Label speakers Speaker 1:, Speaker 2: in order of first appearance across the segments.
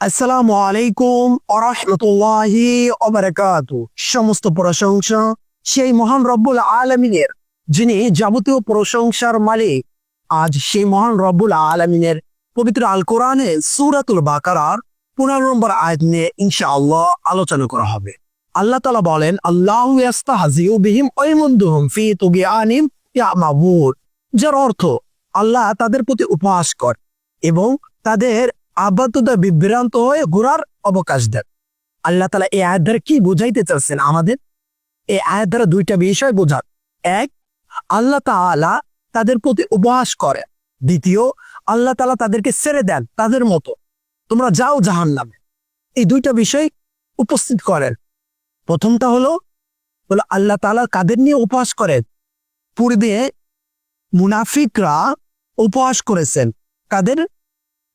Speaker 1: আসসালামু আলাইকুম আরহামতুল্লাহি অবরাকাতু সমস্ত প্রশংসা সেই মহান রব্বুল আলমিনের, যিনি যাবতীয় প্রশংসার মালিক। আজ সেই মহান রব্বুল আলমিনের পবিত্র আল কোরআনে সুরাতুল বাকারার পনেরো নম্বর আয়াত নিয়ে ইনশাআল্লাহ আলোচনা করা হবে। আল্লাহ তালা বলেন, আল্লাহ যার অর্থ, আল্লাহ তাদের প্রতি উপহাস কর এবং তাদের আবদ্ধতা বিভ্রান্ত হয়ে ঘোরার অবকাশ দেন। আল্লাহ তালা এই আয়াত দ্বারা কি বুঝাইতে চাচ্ছেন আমাদের? এই আয়াত দ্বারা দুইটা বিষয় বোঝান। এক, আল্লাহ তাআলা তাদের প্রতি উপহাস করে দ্বিতীয়, আল্লাহ তাআলা তাদেরকে ছেড়ে দেন তাদের মতো। তোমরা যাও জাহান নামে এই দুইটা বিষয় উপস্থিত করেন। প্রথমটা হলো, বলে আল্লাহ তাআলা কাদের নিয়ে উপহাস করেন? পূর্বে মুনাফিকরা উপহাস করেছেন। কাদের?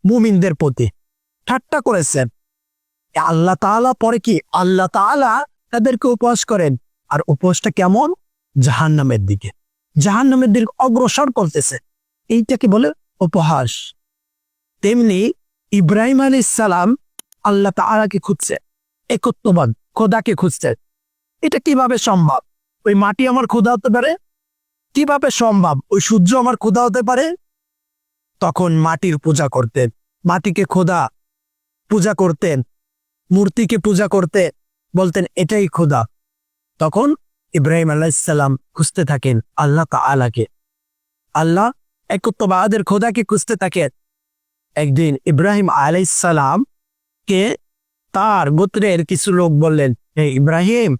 Speaker 1: মুমিনদের প্রতি। ঠাট্টা করেছেন। আল্লাহ তাআলা পরে কি আল্লাহ তাআলা তাদেরকে উপহাস করেন? আর উপহাসটা কেমন? জাহান্নামের দিকে। জাহান্নামের দিকে অগ্রসর করতেছে। এইটাকে বলে? উপহাস। তেমনি ইব্রাহিম আলী সালাম আল্লাহ তাআলাকে খুঁজছে। একত্ববাদ, খোদাকে খুঁজছে। এটা কীভাবে সম্ভব? ওই মাটি আমার খোদা হতে পারে? কীভাবে সম্ভব? ওই সূর্য আমার খোদা হতে পারে? তখন মাটির পূজা করতেন। মাটিকে খোদা পূজা করতেন, মূর্তিকে পূজা করতে বলতেন, এটাই খোদা। তখন ইব্রাহিম আলাইসাল্লাম খুঁজতে থাকেন আল্লাহ আলাকে আল্লাহ একত্ববাদের খোদাকে খুঁজতে থাকেন। একদিন ইব্রাহিম কে তার গোত্রের কিছু লোক বললেন, হে ইব্রাহিম,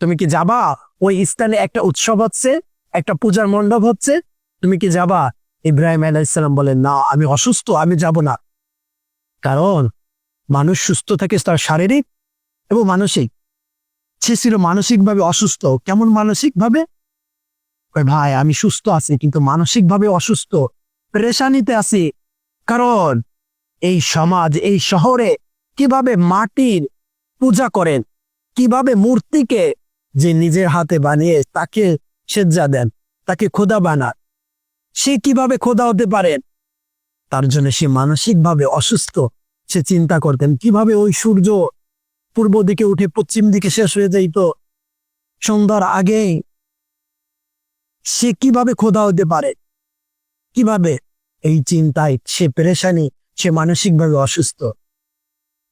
Speaker 1: তুমি কি যাবা? ওই স্থানে একটা উৎসব হচ্ছে, একটা পূজার মণ্ডপ হচ্ছে, তুমি কি যাবা? ইব্রাহিম আলাইসাল্লাম বলেন, না, আমি অসুস্থ, আমি যাব না। কারণ মানুষ সুস্থ থাকে তার শারীরিক এবং মানসিক। সে ছিল মানসিকভাবে অসুস্থ। কেমন মানসিকভাবে? ভাই, আমি সুস্থ আছি, কিন্তু মানসিকভাবে অসুস্থ। প্রেশানিতে আছি। কারণ এই সমাজ, এই শহরে কীভাবে মাটির পূজা করেন, কীভাবে মূর্তিকে যে নিজের হাতে বানিয়ে তাকে সেজ্জা দেন, তাকে খোদা বানান, সে কীভাবে খোদা হতে পারেন? তার জন্য সে মানসিকভাবে অসুস্থ। সে চিন্তা করতেন, কীভাবে ওই সূর্য পূর্ব দিকে উঠে পশ্চিম দিকে শেষ হয়ে যাইত সন্ধ্যার আগেই সে কীভাবে খোদা হতে পারে? কীভাবে? এই চিন্তায় সে পেরেশানি, সে মানসিকভাবে অসুস্থ।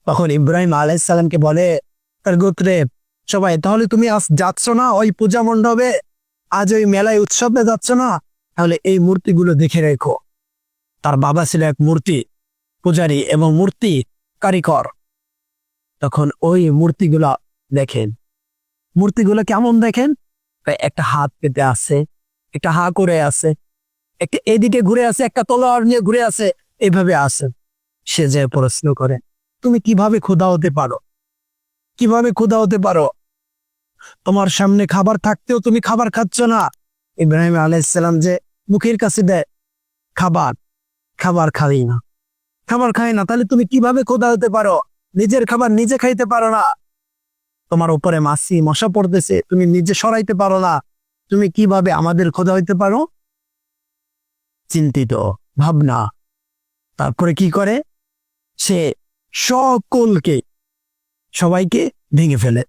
Speaker 1: তখন ইব্রাহিম আলাইসাল্লামকে বলে, তার গোত্রে, সবাই, তাহলে তুমি আজ যাচ্ছ না ওই পূজা মণ্ডপে? আজ ওই মেলায় উৎসবে যাচ্ছ না? তাহলে এই মূর্তিগুলো দেখে রেখো। তার বাবা ছিল এক মূর্তি পূজারী এবং মূর্তি কারিকর। তখন ওই মূর্তিগুলা দেখেন। মূর্তিগুলো কেমন দেখেন? একটা হাত পেতে আছে, একটা হা করে আছে, একটা এদিকে ঘুরে আছে, একটা তলোয়ার নিয়ে ঘুরে আছে এইভাবে আছে। সে যে প্রশ্ন করে, তুমি কীভাবে ক্ষুধা হতে পারো? কীভাবে ক্ষুধা হতে পারো? তোমার সামনে খাবার থাকতেও তুমি খাবার খাচ্ছ না? ইব্রাহিম আলাইসাল্লাম যে মুখের কাছে দেয়, খাবার। খাবার খাই না। খাবার খাই না, তাহলে তুমি কীভাবে খোদা হতে পারো? নিজের খাবার নিজে খাইতে পারো না। তোমার উপরে মাসি মশা পড়তেছে, তুমি নিজে সরাইতে পারো না। তুমি কীভাবে আমাদের খোদা হইতে পারো? চিন্তিত, ভাবনা। তারপরে কি করে? সে সকলকে, সবাইকে ভেঙে ফেলে।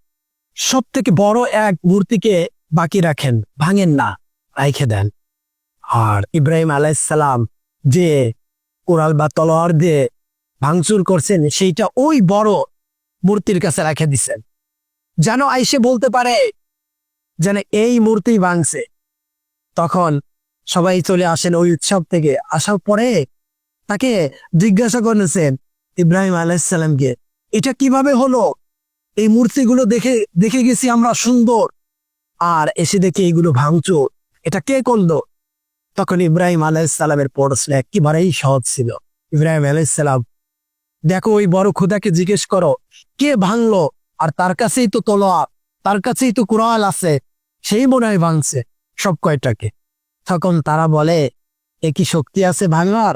Speaker 1: সব থেকে বড় এক মূর্তিকে বাকি রাখেন, ভাঙেন না রাইখে দেন। আর ইব্রাহিম আলাইসালাম যে কোরাল বা তলোয়ার দিয়ে ভাঙচুর করছেন, সেইটা ওই বড় মূর্তির কাছে রেখে দিছেন। যেন আইসে বলতে পারে যেন এই মূর্তি ভাঙছে। তখন সবাই চলে আসেন ওই উৎসব থেকে। আসার পরে তাকে জিজ্ঞাসা করেছেন ইব্রাহিম আলাইসাল্লামকে এটা কীভাবে হলো? এই মূর্তিগুলো দেখে দেখে গেছি আমরা সুন্দর। আর এসে দেখে এইগুলো ভাঙচুর। এটা কে করল? তখন ইব্রাহিম আলাইসাল্লামের প্রশ্ন একেবারেই সহজ ছিল। ইব্রাহিম আলাইসাল্লাম দেখো, ওই বড় খোদাকে জিজ্ঞেস করো, কে ভাঙলো? আর তার কাছেই তো তলোয়ার, তার কাছেই তো কুরাল আছে, সেই মনে হয় ভাঙছে, সব কয়টাকে? তখন তারা বলে, এ কি শক্তি আছে ভাঙার?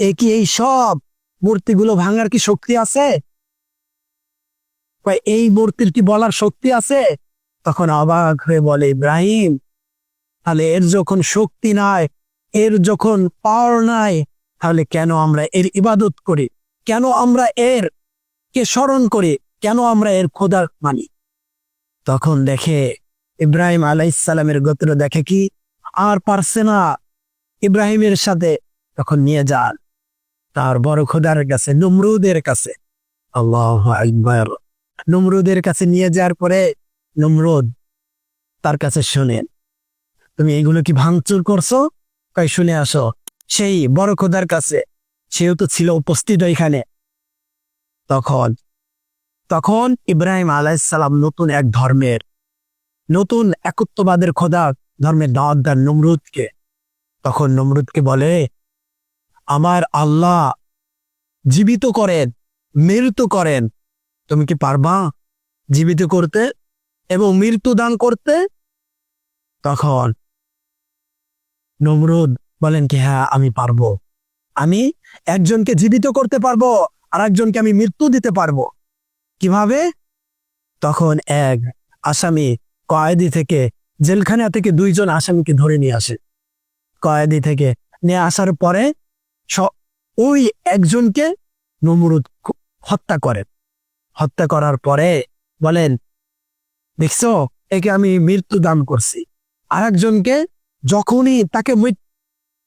Speaker 1: এ কি এই সব মূর্তিগুলো ভাঙার কি শক্তি আছে? এই মূর্তির কি বলার শক্তি আছে? তখন অবাক হয়ে বলে, ইব্রাহিম তাহলে এর যখন শক্তি নাই, এর যখন পাওয়ার নাই, তাহলে কেন আমরা এর ইবাদত করি? কেন আমরা এর কে স্মরণ করি? কেন আমরা এর খোদা মানি? তখন দেখে ইব্রাহিম আলাইসালামের গোত্র দেখে কি? আর পারছে না। ইব্রাহিমের সাথে তখন নিয়ে যান। তার বড় খোদার কাছে, নমরুদের কাছে। আল্লাহ নমরুদের কাছে নিয়ে যাওয়ার পরে নমরুদ তার কাছে শোনেন। তুমি এগুলো কি ভাঙচুর করছ? কই, শুনে আসো। সেই বড় খোদার কাছে, সেও তো ছিল উপস্থিত এখানে তখন তখন ইব্রাহিম আলাইসালাম নতুন এক ধর্মের, নতুন একত্ববাদের খোদা ধর্মের দাওয়াত নমরুদকে। তখন নমরুদকে বলে, আমার আল্লাহ জীবিত করেন মৃত্যু করেন। তুমি কি পারবা জীবিত করতে এবং মৃত্যু দান করতে? তখন নমরুদ বলেন কি হ্যাঁ আমি পারব। আমি একজনকে জীবিত করতে পারব আর একজনকে আমি মৃত্যু দিতে পারব। কীভাবে? তখন এক আসামি কয়েদি থেকে জেলখানা থেকে দুইজন আসামিকে ধরে নিয়ে আসে। কয়েদি থেকে নিয়ে আসার পরে ওই একজনকে নমরুদ হত্যা করেন হত্যা করার পরে বলেন, দেখছ, একে আমি মৃত্যু দান করছি। আর একজনকে যখনই তাকে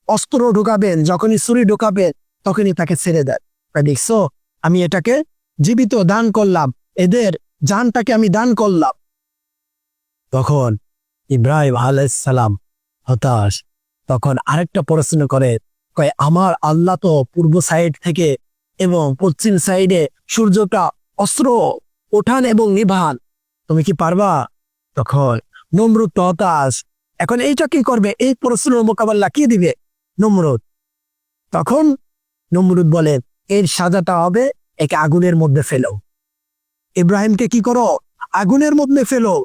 Speaker 1: অস্ত্র ঢোকাবেন, যখনই ছুরি ঢোকাবেন, তখনই তাকে ছেড়ে দেন। দেখছ? আমি এটাকে জীবিত দান করলাম। এদের জানটাকে আমি দান করলাম। তখন ইব্রাহিম আলাইসালাম হতাশ। তখন আরেকটা প্রশ্ন করে, কয়, আমার আল্লাহ তো পূর্ব সাইড থেকে এবং পশ্চিম সাইডে সূর্যটা অস্ত্র ওঠান এবং নিভান। তুমি কি পারবা? তখন নমরুদ তো হতাশ। এখন এইটা কি করবে? এই প্রশ্নের মোকাবেলা কি দিবে? নমরুদ। তখন নমরুদ বলে, এর সাজাটা হবে একে আগুনের মধ্যে ফেলো। ইব্রাহিমকে কি করো? আগুনের মধ্যে ফেলো।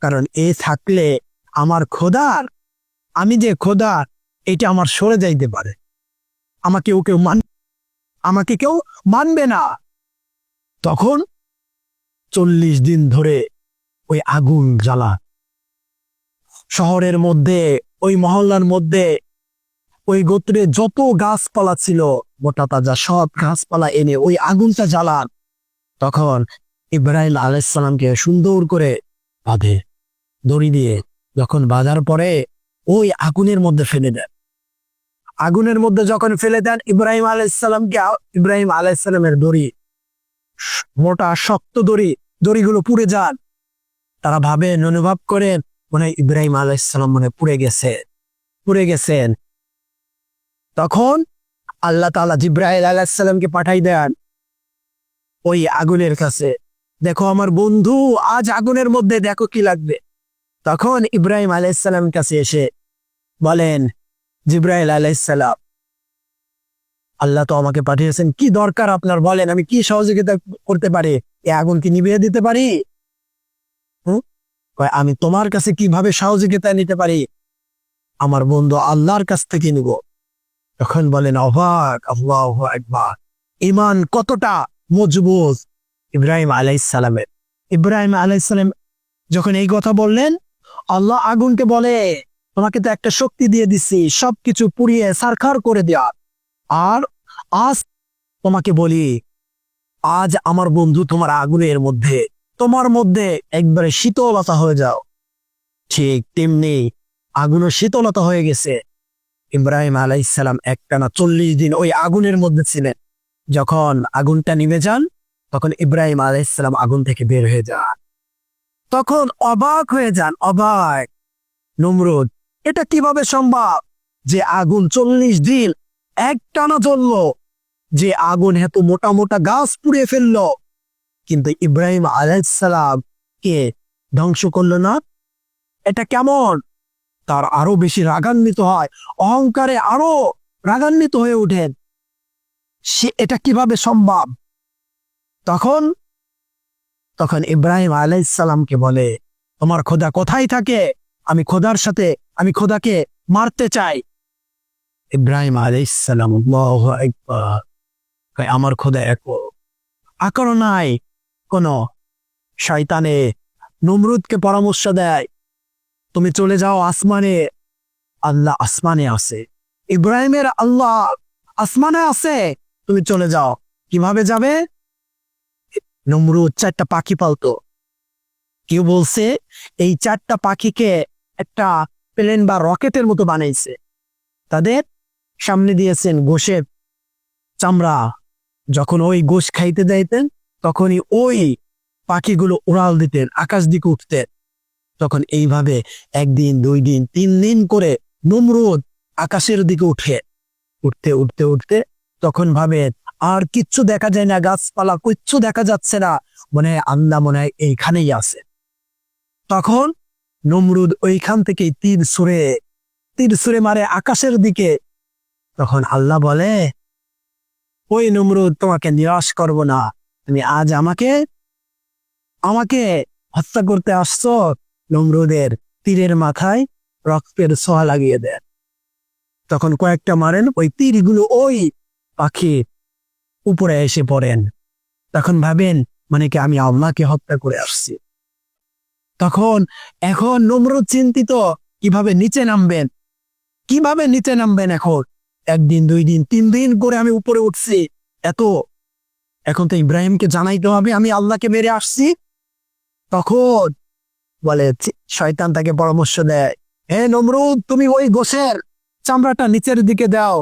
Speaker 1: কারণ এ থাকলে আমার খোদার, আমি যে খোদা এটা আমার সরে যাইতে পারে। আমাকে ও কেউ মান, আমাকে কেউ মানবে না। তখন চল্লিশ দিন ধরে ওই আগুন জ্বালা শহরের মধ্যে, ওই মহল্লার মধ্যে, ওই গোত্রে যত গাছপালা ছিল, মোটা তাজা সব গাছপালা এনে ওই আগুনটা জ্বালান। তখন ইব্রাহিম আলাইসালামকে সুন্দর করে বাঁধে, দড়ি দিয়ে। যখন বাঁধার পরে ওই আগুনের মধ্যে ফেলে দেন। আগুনের মধ্যে যখন ফেলে দেন, ইব্রাহিম আলাইসালামকে ইব্রাহিম আলাইসালামের দড়ি মোটা, শক্ত দড়ি, দড়িগুলো পুড়ে যান। তারা ভাবেন, অনুভব করেন মনে হয় ইব্রাহিম আলাইসালাম মনে পুড়ে গেছে, পুড়ে গেছেন। তখন আল্লাহ তাআলা জিব্রাহিল আলাইসালামকে পাঠাই দেন ওই আগুনের কাছে। দেখো আমার বন্ধু, আজ আগুনের মধ্যে দেখো কি লাগবে। তখন ইব্রাহিম আলাইসালাম কাছে এসে বলেন, জিব্রাইল আলাইসালাম আল্লাহ তো আমাকে পাঠিয়েছেন। কি দরকার আপনার বলেন? আমি কি সহযোগিতা করতে পারি? এ আগুন কি নিভিয়ে দিতে পারি? কয়, আমি তোমার কাছে কীভাবে সহযোগিতা নিতে পারি? আমার বন্ধু আল্লাহর কাছ থেকে নিব। তখন বলেন অবাক আল্লাহ একবার ইমান কতটা মজবুত? ইব্রাহিম আলাইসালামের ইব্রাহিম আলাইসালাম যখন এই কথা বললেন আল্লাহ আগুনকে বলে তোমাকে তো একটা শক্তি দিয়ে দিচ্ছি সবকিছু পুড়িয়ে সারখার করে দেওয়া আর আজ তোমাকে বলি আজ আমার বন্ধু তোমার আগুনের মধ্যে তোমার মধ্যে একবারে শীতলতা হয়ে যাও। ঠিক তেমনি আগুনের শীতলতা হয়ে গেছে। ইব্রাহিম আলাইসালাম একটানা চল্লিশ দিন ওই আগুনের মধ্যে ছিলেন। যখন আগুনটা নিভে যান, তখন ইব্রাহিম আলাইসালাম আগুন থেকে বের হয়ে যান। তখন অবাক হয়ে যান, অবাক। নমরুদ, এটা কীভাবে সম্ভব যে আগুন চল্লিশ দিন এক টানা জ্বলল, যে আগুন এত মোটা মোটা গাছ পুড়িয়ে ফেলল? কিন্তু ইব্রাহিম আলাইসালাম কে ধ্বংস করল না। এটা কেমন? তার আরও বেশি রাগান্বিত হয়, অহংকারে আরও রাগান্বিত হয়ে ওঠেন সে এটা কীভাবে সম্ভব? তখন তখন ইব্রাহিম আলাইসালামকে বলে, তোমার খোদা কোথায় থাকে? আমি খোদার সাথে, আমি খোদাকে মারতে চাই। ইব্রাহিম আলাইসালাম আমার খোদা এক আকার নাই কোন শয়তানে নমরুদকে পরামর্শ দেয়, তুমি চলে যাও আসমানে। আল্লাহ আসমানে আছে। ইব্রাহিমের আল্লাহ আসমানে আছে। তুমি চলে যাও। কীভাবে যাবে? নমরুদ চারটা পাখি পালতো। কেউ বলছে, এই চারটা পাখিকে একটা প্লেন বা রকেটের মতো বানাইছে। তাদের সামনে দিয়েছেন গোশের চামড়া। যখন ওই গোশ খাইতে যাইতেন তখনই ওই পাখিগুলো উড়াল দিতেন, আকাশ দিকে উঠতেন। তখন এইভাবে একদিন দুই দিন তিন দিন করে নমরুদ আকাশের দিকে উঠে। উঠতে উঠতে উঠতে তখন ভাবে আর কিচ্ছু দেখা যায় না, গাছপালা কিচ্ছু দেখা যাচ্ছে না। মনে হয় আন্দা মনে হয় এইখানেই আছে। তখন নমরুদ ওইখান থেকে তীর সুরে তীর সুরে মারে আকাশের দিকে। তখন আল্লাহ বলে, ওই নমরুদ, তোমাকে নিরাশ করব না। তুমি আজ আমাকে আমাকে হত্যা করতে আসছো? নমরুদের তীরের মাথায় রক্তের ছোঁয়া লাগিয়ে দেন তখন কয়েকটা মারেন, ওই তীরগুলো ওই পাখি উপরে এসে পড়েন। তখন ভাবেন মানে কি আমি আল্লাহকে হত্যা করে আসছি? তখন এখন নমরুদ চিন্তিত, কীভাবে নিচে নামবেন? কীভাবে নিচে নামবেন এখন? একদিন, দুই দিন, তিন দিন করে আমি উপরে উঠছি, এত এখন তো ইব্রাহিমকে জানাইতে হবে, আমি আল্লাহকে মেরে আসছি। তখন বলে শয়তান তাকে পরামর্শ দেয়, হে নমরুদ, তুমি ওই গোসের চামড়াটা নিচের দিকে দাও।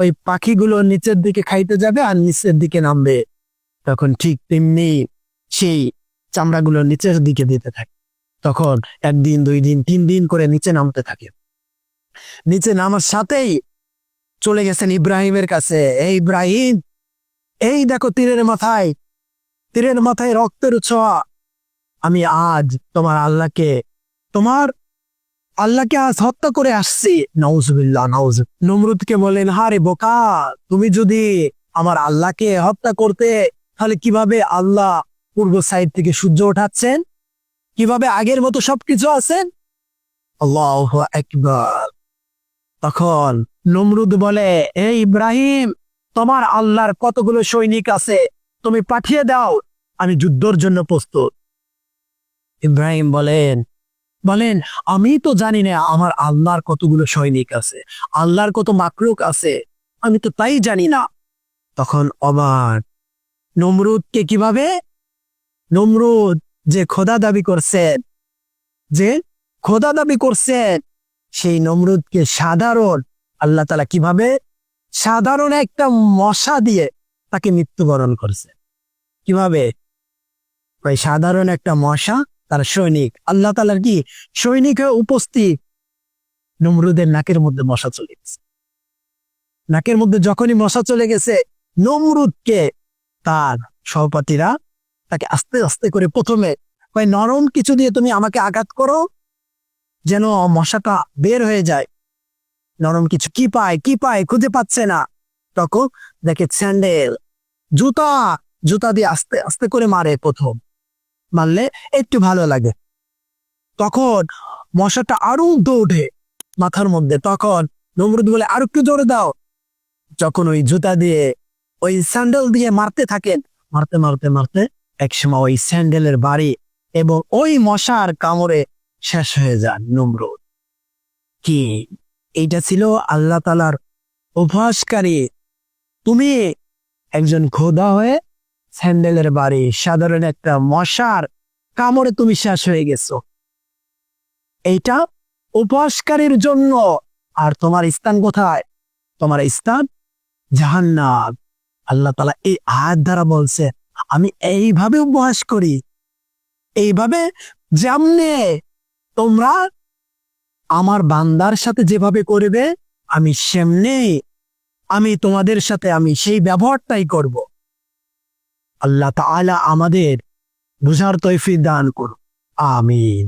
Speaker 1: ওই পাখিগুলো নিচের দিকে খাইতে যাবে আর নিচের দিকে নামবে। তখন ঠিক তেমনি সেই চামড়াগুলো নিচের দিকে দিতে থাকে। তখন একদিন, দুই দিন, তিন দিন করে নিচে নামতে থাকে। নিচে নামার সাথেই চলে গেছেন ইব্রাহিমের কাছে। এই ইব্রাহিম এই দেখো তীরের মাথায় তীরের মাথায় রক্তের ছোঁয়া আমি আজ তোমার আল্লাহকে তোমার আল্লাহকে আজ হত্যা করে আসছি। নওজবিল্লাহ নওজ নমরুদকে বলেন হারে বোকা, তুমি যদি আমার আল্লাহকে হত্যা করতে, তাহলে কীভাবে আল্লাহ পূর্ব সাইড থেকে সূর্য ওঠাচ্ছেন? কীভাবে আগের মতো সবকিছু আছেন? আল্লাহ একবার তখন নমরুদ বলে এই ইব্রাহিম তোমার আল্লাহর কতগুলো সৈনিক আছে, তুমি পাঠিয়ে দাও, আমি যুদ্ধর জন্য প্রস্তুত। ইব্রাহিম বলেন বলেন, আমি তো জানি না আমার আল্লাহর কতগুলো সৈনিক আছে, আল্লাহর কত মাকরুক আছে, আমি তো তাই জানি না। তখন অবাক, নমরুদকে কীভাবে? নমরুদ যে খোদা দাবি করছেন যে খোদা দাবি করছেন সেই নমরুদকে সাধারণ আল্লাহ তালা কীভাবে সাধারণ একটা মশা দিয়ে তাকে মৃত্যুবরণ করছে। কীভাবে? ওই সাধারণ একটা মশা, তার সৈনিক। আল্লাহ তালার কি? সৈনিক হয়ে উপস্থিত। নমরুদের নাকের মধ্যে মশা চলে গেছে। নাকের মধ্যে যখনই মশা চলে গেছে, নমরুদকে তার সহপাঠীরা তাকে আস্তে আস্তে করে প্রথমে নরম কিছু দিয়ে তুমি আমাকে আঘাত করো, যেন মশাটা বের হয়ে যায়। নরম কিছু। কি পায়? কি পায়? খুঁজে পাচ্ছে না। তখন দেখে স্যান্ডেল, জুতা জুতা দিয়ে আস্তে আস্তে করে মারে প্রথম। মারলে একটু ভালো লাগে। তখন মশাটা আরও ওঠে মাথার মধ্যে। তখন নমরুদ বলে, আরও একটু জোরে দাও। যখন ওই জুতা দিয়ে, ওই স্যান্ডেল দিয়ে মারতে থাকেন, মারতে মারতে মারতে একসময় ওই স্যান্ডেলের বাড়ি এবং ওই মশার কামড়ে শেষ হয়ে যান নমরুদ। কি এইটা ছিল আল্লাহ তালার অভ্যাসকারী। তুমি একজন খোদা হয়ে স্যান্ডেলের বাড়ি, সাধারণ একটা মশার কামড়ে তুমি শেষ হয়ে গেছো। এইটা উপহাসকারীর জন্য। আর তোমার স্থান কোথায়? তোমার স্থান জাহান্নাম। আল্লাহ তালা এই আয়াত দ্বারা বলছে, আমি এইভাবে উপহাস করি। এইভাবে যেমনে তোমরা আমার বান্দার সাথে যেভাবে করবে, আমি সেমনে আমি তোমাদের সাথে আমি সেই ব্যবহারটাই করব। আল্লাহ তালা আমাদের বুঝার তৈফি দান করুন আমিন।